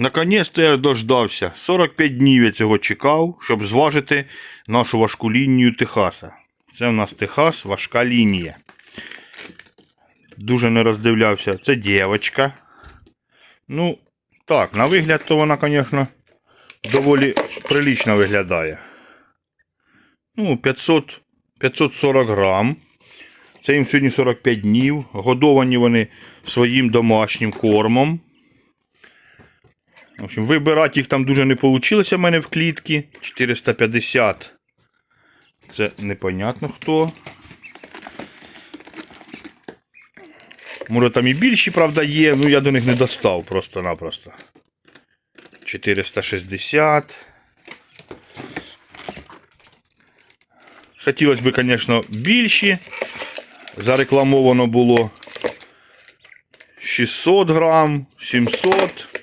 Наконець-то я дождався. 45 днів я цього чекав, щоб зважити нашу важку лінію Техаса. Це в нас Техас, важка лінія. Дуже не роздивлявся. Це дівчинка. Ну, так, на вигляд, то вона, звісно, доволі прилично виглядає. Ну, 500, 540 грам. Це їм сьогодні 45 днів. Годовані вони своїм домашнім кормом. В общем, вибирати їх там дуже не вийшло в мене в клітці. 450. Це непонятно хто. Може там і більші, правда, є, ну я до них не достав просто-напросто. 460. Хотілося б, звісно, більші. Зарекламовано було 600 грам, 700.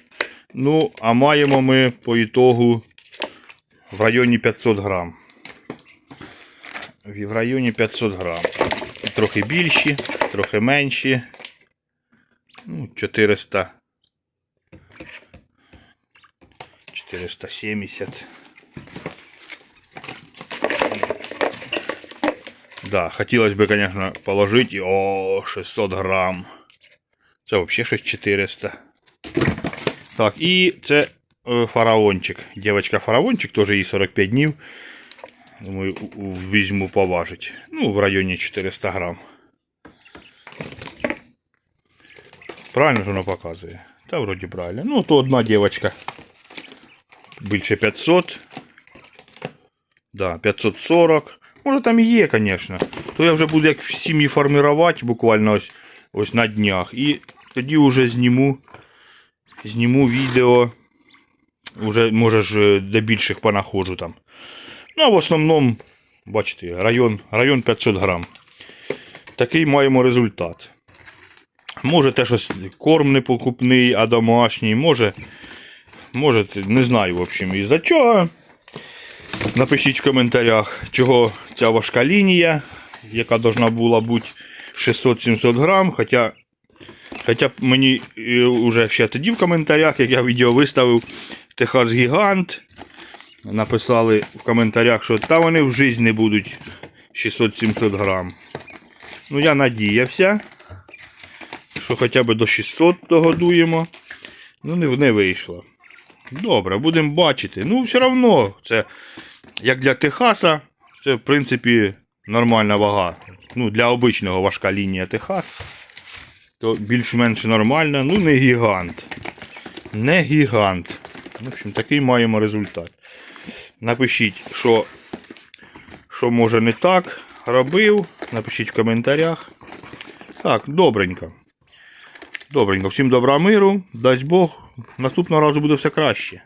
Ну, а маємо ми по ітогу в районі 500 грам. В районі 500 грам. Трохи більші, трохи менші. Ну, 400. 470. Да, хотілося б, конечно, положити. О, 600 грам. Це взагалі щось 400. Так, і це е, фараончик. Дівчинка фараончик, теж їй 45 днів. Думаю, візьму поважить. Ну, в районі 400 грам. Правильно ж воно показує? Та вроді правильно. Ну, то одна дівчинка. Більше 500. Да, 540. Може там і є, звісно. То я вже буду як в сім'ї формувати буквально ось, ось на днях. І тоді вже зніму, зніму відео. Уже, може ж, е, більших понаходжу там. Ну, а в основному, бачите, район, район 500 грам. Такий маємо результат. Може те щось корм не покупний, а домашній, може. Може, не знаю, в общем, із-за чого. Напишіть в коментарях, чого ця важка лінія, яка должна була бути 600-700 грам. Хоча, хоча б мені вже ще тоді в коментарях, як я відео виставив Техас Гігант. Написали в коментарях, що та вони в житті не будуть 600-700 грам. Ну, я надіявся, що хоча б до 600 догодуємо. Ну, не, не вийшло. Добре, будемо бачити. Ну, все одно, це як для Техаса, це в принципі нормальна вага. Ну, для обичного важка лінія Техас. То більш-менш нормально. Ну, не гігант. Не гігант. В общем, такий маємо результат. Напишіть, що, що може не так робив. Напишіть в коментарях. Так, добренько. Добренько. Всім добра миру. Дасть Бог. Наступного разу буде все краще.